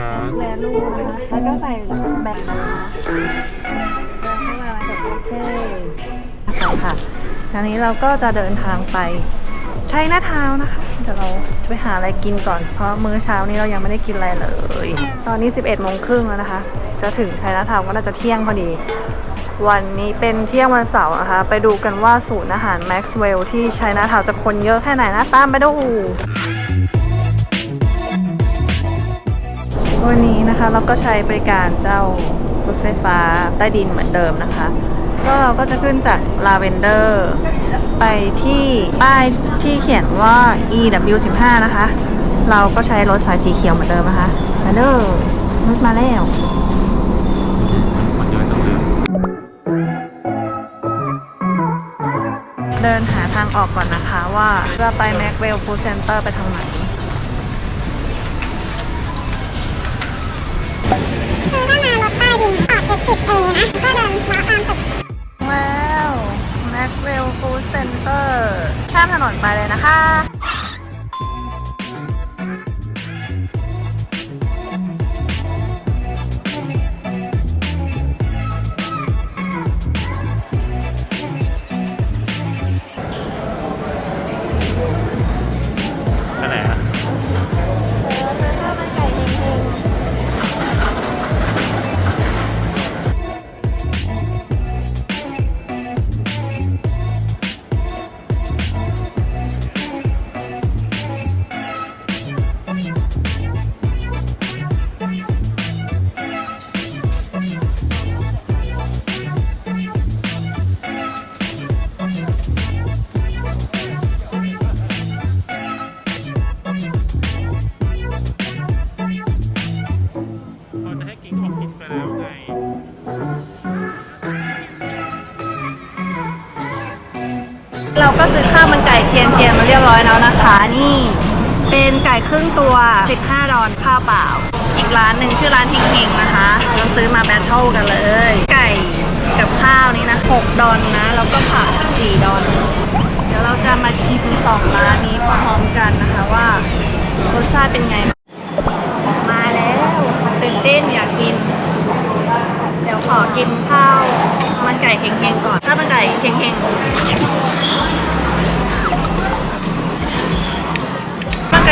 ครับแวลูนะคะแล้วก็ใส่แบตนะคะเดินเข้ามาแบบโอเคค่ะคราวนี้เราก็จะเดินทางไปใช้หน้าทาวนะคะ เดี๋ยวเราจะไปหาอะไรกินก่อน เพราะมื้อเช้านี้เรายังไม่ได้กินอะไรเลย ตอนนี้ 11โมงครึ่งแล้วนะคะ จะถึงไชน่าทาวก็น่าจะเที่ยงพอดี วันนี้เป็นเที่ยงวันเสาร์นะคะ ไปดูกันว่าศูนย์อาหารแม็กซ์เวลที่ไชน่าทาวจะคนเยอะแค่ไหนนะ ตามไปดู วันนี้นะคะเราก็ใช้บริการเจ้ารถไฟฟ้าใต้ดินเหมือนเดิมนะคะ ก็เราก็จะขึ้นจากลาเวนเดอร์ไปที่ป้ายที่เขียนว่า EW15 นะคะ เราก็ใช้รถสายสีเขียวเหมือนเดิมนะคะมาเด้อรถมาแล้วเยอะจังเลยเดินหาทางออกก่อนนะคะว่าจะไปแม็กเวลฟูดเซ็นเตอร์ไปทางไหน นออกเจ็ดสิบเอนะ ก็เดินเลาะตามตึก ว้าว Maxwell Food Center ข้ามถนนไปเลยนะคะ เป็นไก่ครึ่งตัว 15 ดอนข้าวเปล่า อีกร้านหนึ่งชื่อร้านทิงเฮงนะคะ เราซื้อมาแบทเทิลกันเลย ไก่กับข้าวนี้นะ 6 ดอนนะ แล้วก็ผัก4ดอน เดี๋ยวเราจะมาชิมสองร้านนี้พร้อมๆกันนะคะว่ารสชาติเป็นไง มาแล้วตื่นเต้นอยากกิน เดี๋ยวขอกินข้าวมันไก่เฮงๆก่อนข้ามันไก่เฮงๆ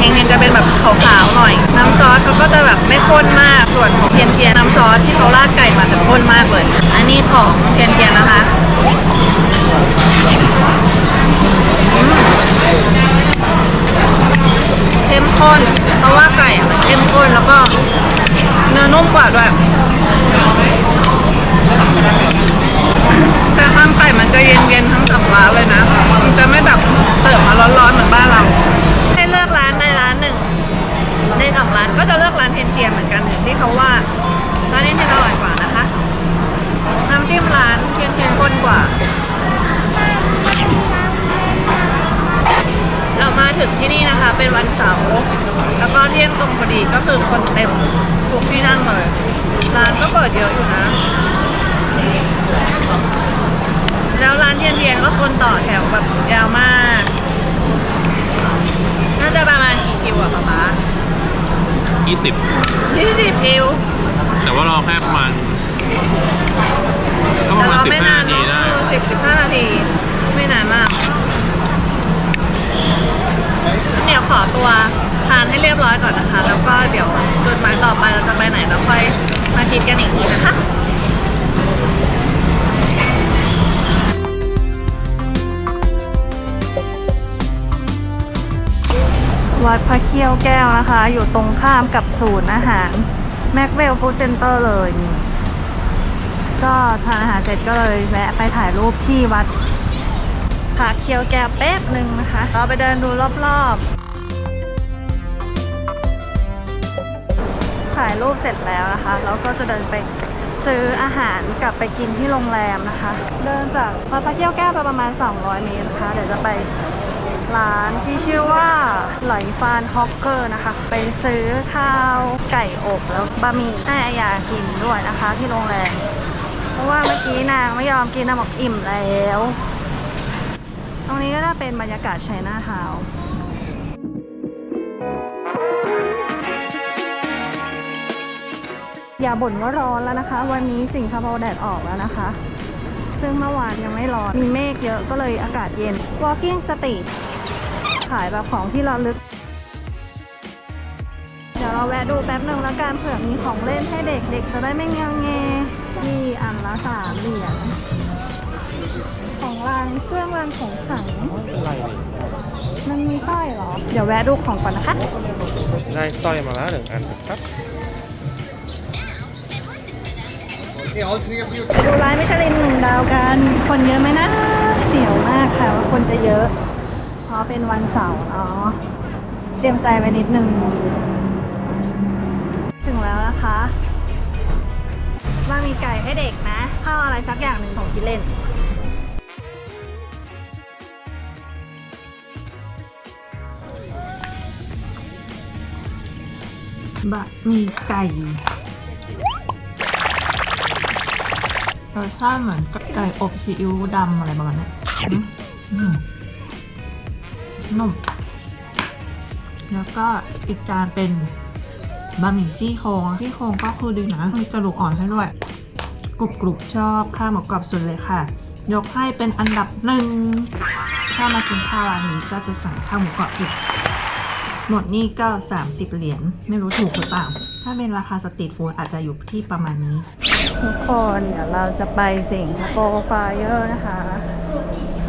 เฮงๆจะเป็นแบบขาวๆหน่อย น้ำซอสเขาก็จะแบบไม่ข้นมาก ส่วนของเทียนเทียนน้ำซอสที่เขาราดไก่มาจะข้นมากเลย อันนี้ของเทียนเทียนนะคะอืมเข้มข้น เพราะว่าไก่มันเข้มข้นแล้วก็เนื้อนุ่มกว่าด้วย คือคนเต็มทุกที่นั่งเลยร้านก็เปิดเยอะอยู่นะ แล้วร้านเทียนเทียนก็คนต่อแถวแบบยาวมาก น่าจะประมาณกี่คิวอะป๊าป๊า20ยี่สิบคิว แต่ว่าเราแค่ประมาณก็ประมาณแต่เไม่15นาทีได้สิบสิบห้านาทีไม่นานมากเดี๋ยวขอตัวทานให้เรียบร้อยก่อนนะคะ แล้วก็เดี๋ยวจุดหมายต่อไปเราจะไปไหนเราค่อยมาคิดกันอีกทีนะคะวัดพระเกี้ยวแก้วนะคะ อยู่ตรงข้ามกับศูนย์อาหารแม็กเวลฟู้ดเซ็นเตอร์เลยนี่ก็ทานอาหารเสร็จก็เลยแวะไปถ่ายรูปที่วัดพระเกี้ยวแก้วแป๊บหนึ่งนะคะเราไปเดินดูรอบๆ ถ่ายรูปเสร็จแล้วนะคะแล้วก็จะเดินไปซื้ออาหารกลับไปกินที่โรงแรมนะคะ เดินจากวัดพระเกี้ยวแก้วไปประมาณ 200 เมตรนะคะ เดี๋ยวจะไปร้านที่ชื่อว่าไหลฟานฮอกเกอร์นะคะ ไปซื้อข้าวไก่อบแล้วบะหมี่ให้อายากินด้วยนะคะ ที่โรงแรมเพราะว่าเมื่อกี้นางไม่ยอมกินนางบอกอิ่มแล้ว ตรงนี้ก็จะเป็นบรรยากาศชัยนาทาวน์ อย่าบ่นว่าร้อนแล้วนะคะ วันนี้สิงคโปร์แดดออกแล้วนะคะ ซึ่งเมื่อวานยังไม่ร้อน มีเมฆเยอะก็เลยอากาศเย็น Walking Street ขายแบบของที่ระลึก เดี๋ยวเราแวะดูแป๊บหนึ่งแล้วกันเผื่อมีของเล่นให้เด็กเด็กจะได้ไม่เงาเงนี่อันละสามเหรียญของรางเครื่องรางของขลังมันมีสร้อยเหรอ เดี๋ยวแวะดูของก่อนนะคะ ได้สร้อยมาแล้วหนึ่งอันครับ ดูร้านมิชลินหนึ่งดาวกัน คนเยอะไหมนะ เสียวมากค่ะว่าคนจะเยอะเพราะเป็นวันเสาร์เนาะเตรียมใจไว้นิดนึง ถึงแล้วนะคะว่ามีไก่ให้เด็กนะ ข้าวอะไรสักอย่างหนึ่งของกินเล่นบะหมี่ไก่ รสชาติเหมือนกับไก่อบซีอิ๊วดำอะไรประมาณนี้นุ่ม แล้วก็อีกจานเป็นบะหมี่ซี่โครงซี่โครงก็คือดีนะ มีกระดูกอ่อนให้ด้วย กรุบกรุบชอบข้าวหมูกรอบสุดเลยค่ะ ยกให้เป็นอันดับหนึ่ง ถ้ามากินข้าวร้านนี้ก็จะสั่งข้าวหมูกรอบอีก หมดนี่ก็ 30 เหรียญ ไม่รู้ถูกหรือเปล่า ถ้าเป็นราคาสตรีทฟู้ดอาจจะอยู่ที่ประมาณนี้ ทุกคนเดี๋ยวเราจะไปสิงคโปร์ไฟเออร์นะคะ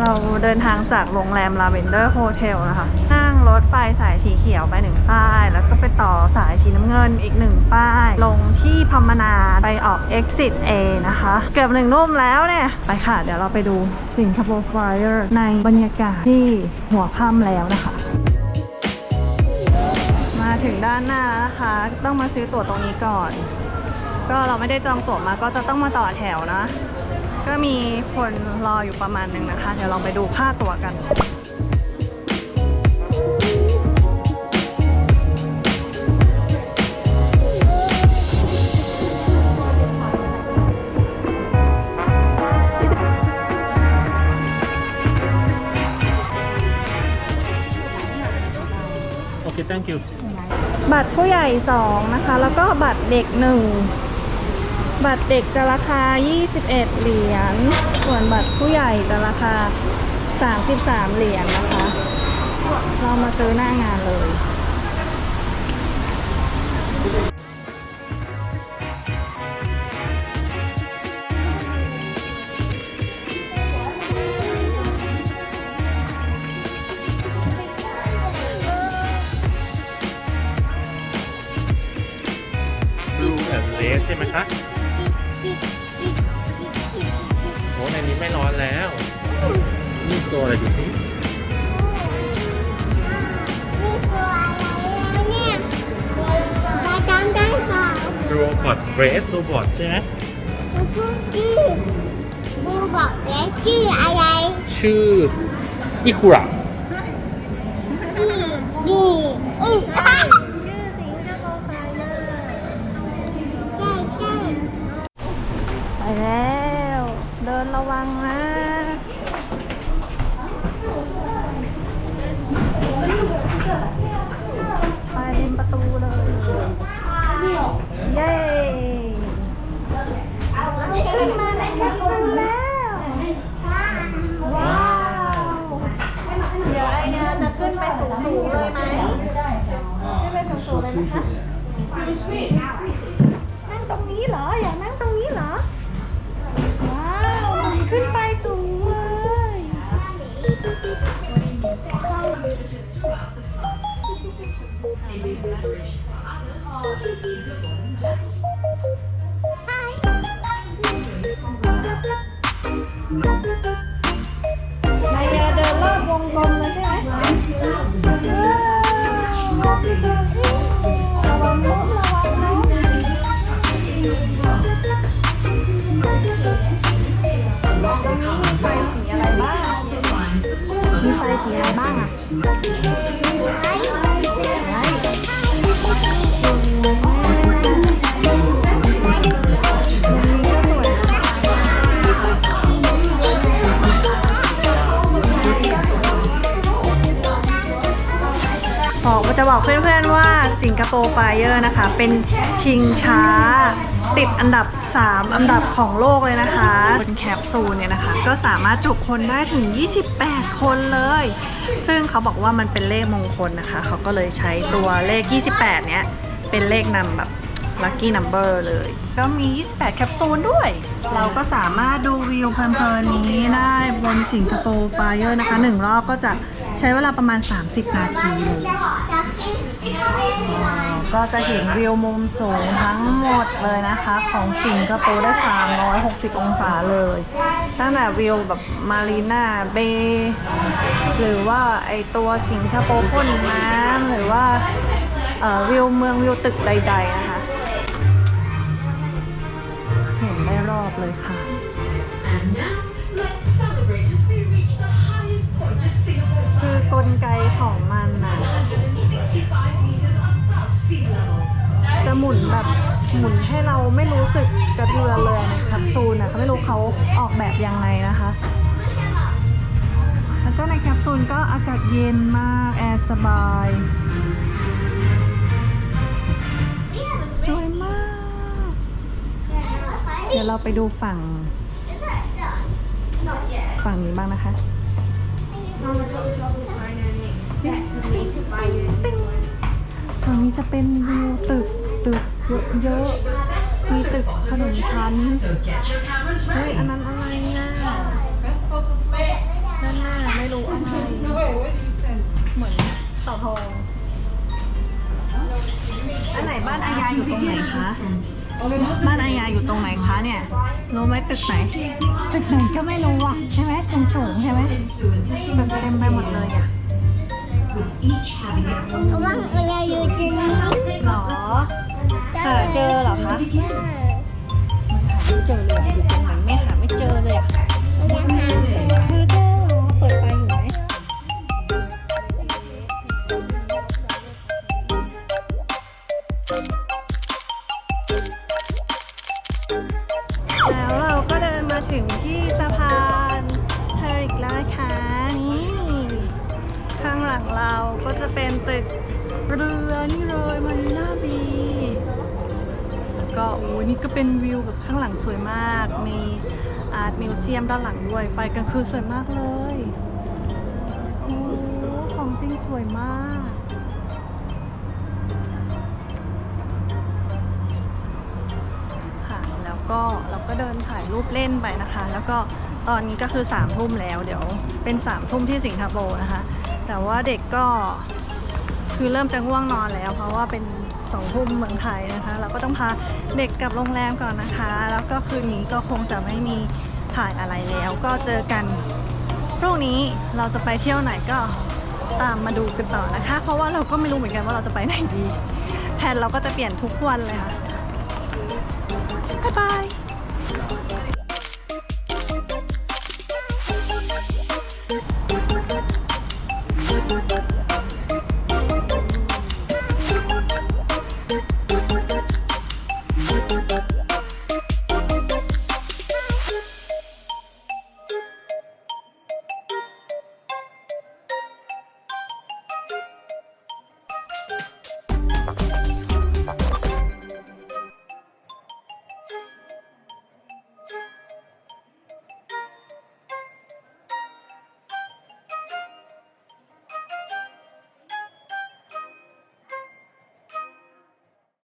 เราเดินทางจากโรงแรมลาเวนเดอร์โฮเทลนะคะ นั่งรถไฟสายสีเขียวไปหนึ่งป้าย แล้วก็ไปต่อสายสีน้ำเงินอีกหนึ่งป้าย ลงที่พมนาไปออก exit A นะคะ เกือบหนึ่งนุ่มแล้วเนี่ย ไปค่ะ เดี๋ยวเราไปดูสิงคโปร์ไฟเออร์ในบรรยากาศที่หัวค่ำแล้วนะคะมาถึงด้านหน้านะคะ ต้องมาซื้อตั๋วตรงนี้ก่อน ก็เราไม่ได้จองตั๋วมาก็จะต้องมาต่อแถวนะ ก็มีคนรออยู่ประมาณหนึ่งนะคะ เดี๋ยวลองไปดูค่าตั๋วกันโอเค thank you บัตรผู้ใหญ่ 2 นะคะ แล้วก็บัตรเด็ก 1 บัตรเด็กจะราคา 21 เหรียญ ส่วนบัตรผู้ใหญ่จะราคา 33 เหรียญนะคะ เรามาซื้อหน้างานเลย blue and red ใช่ไหมคะ ตัวอะไรดูสินี่ตัวอะไรเนี่ยไปจำได้เปล่าโรบอทเรดโรบอทใช่ไหมมันชื่อชื่อบูบอกแล้วชื่ออะไร ชื่ออิคุระอืมดีอือ นะคะนั่งตรงนี้เหรอ อยากนั่งตรงนี้เหรอ ว้าวมันขึ้นไปสูงเลย มีไฟสีอะไรบ้างอะบอกจะบอกเพื่อนๆว่าสิงคโปร์ไฟเออร์นะคะ เป็นชิงช้า ติดอันดับ 3 อันดับของโลกเลยนะคะบนแคปซูลเนี่ยนะคะ ก็สามารถจุคนได้ถึง 28 คนเลย ซึ่งเขาบอกว่ามันเป็นเลขมงคลนะคะ เขาก็เลยใช้ตัวเลข 28 เนี้ย เป็นเลขนำแบบ lucky number เลย ก็มี 28 แคปซูลด้วย เราก็สามารถดูวิวเพลินๆนี้ได้บนสิงคโปร์ไฟเออร์นะคะหนึ่งรอบก็จะ ใช้เวลาประมาณ 30 นาทีเลยก็จะเห็นวิวมุมสูงทั้งหมดเลยนะคะ ของสิงคโปร์ได้ 360 องศาเลย ตั้งแต่วิวแบบมารีนาเบย์หรือว่าไอตัวสิงคโปร์พ่นน้ำหรือว่าเอ่อวิวเมืองวิวตึกใดๆนะคะ เห็นได้รอบเลยค่ะ กลไกของมันนะจะหมุนแบบหมุนให้เราไม่รู้สึกกระเทือนเลยในแคปซูลนะเขาไม่รู้เขาออกแบบยังไงนะคะ แล้วก็ในแคปซูลก็อากาศเย็นมาก แอร์สบายสวยมาก เดี๋ยวเราไปดูฝั่งฝั่งนี้บ้างนะคะ จะเป็นวิวตึกตึกเยอะๆมีตึกขนมชั้น So get your cameras เฮ้ย ready. อันนั้นอะไรน่ะนั่นน่ะไม่รู้อะไรเหมือนเต่าทองอันไหนบ้านอายาอยู่ตรงไหนคะบ้านอายาอยู่ตรงไหนคะเนี่ยรู้ไหมตึกไหนตึกไหนก็ไม่รู้อะใช่ไหมสูงสูงๆใช่ไหมตึกเต็มไปหมดเลยอะ ว่างเวลาอยู่ที่นี่หรอหาเจอเหรอคะไม่เจอเลยอะอยู่ตรงไหนแม่หาไม่เจอเลยอะยังหาเจอเจอเหรอเปิดไฟอยู่ไหมแล้ว จะเป็นตึกเรือนี่เลยมารีนาบีแล้วก็โอ้ยนี่ก็เป็นวิวแบบข้างหลังสวยมาก มีอาร์ตมิวเซียมด้านหลังด้วย ไฟกลางคืนสวยมากเลยโอ้ของจริงสวยมากค่ะแล้วก็เราก็เดินถ่ายรูปเล่นไปนะคะ แล้วก็ตอนนี้ก็คือ3ามทุ่มแล้ว เดี๋ยวเป็น3ามทุ่มที่สิงคโปร์นะคะ แต่ว่าเด็กก็คือเริ่มจะง่วงนอนแล้ว เพราะว่าเป็นสองทุ่มเมืองไทยนะคะ เราก็ต้องพาเด็กกลับโรงแรมก่อนนะคะ แล้วก็คืนนี้ก็คงจะไม่มีถ่ายอะไรแล้ว ก็เจอกันพรุ่งนี้เราจะไปเที่ยวไหนก็ตามมาดูกันต่อนะคะ เพราะว่าเราก็ไม่รู้เหมือนกันว่าเราจะไปไหนดี แผนเราก็จะเปลี่ยนทุกวันเลยค่ะ บ๊ายบาย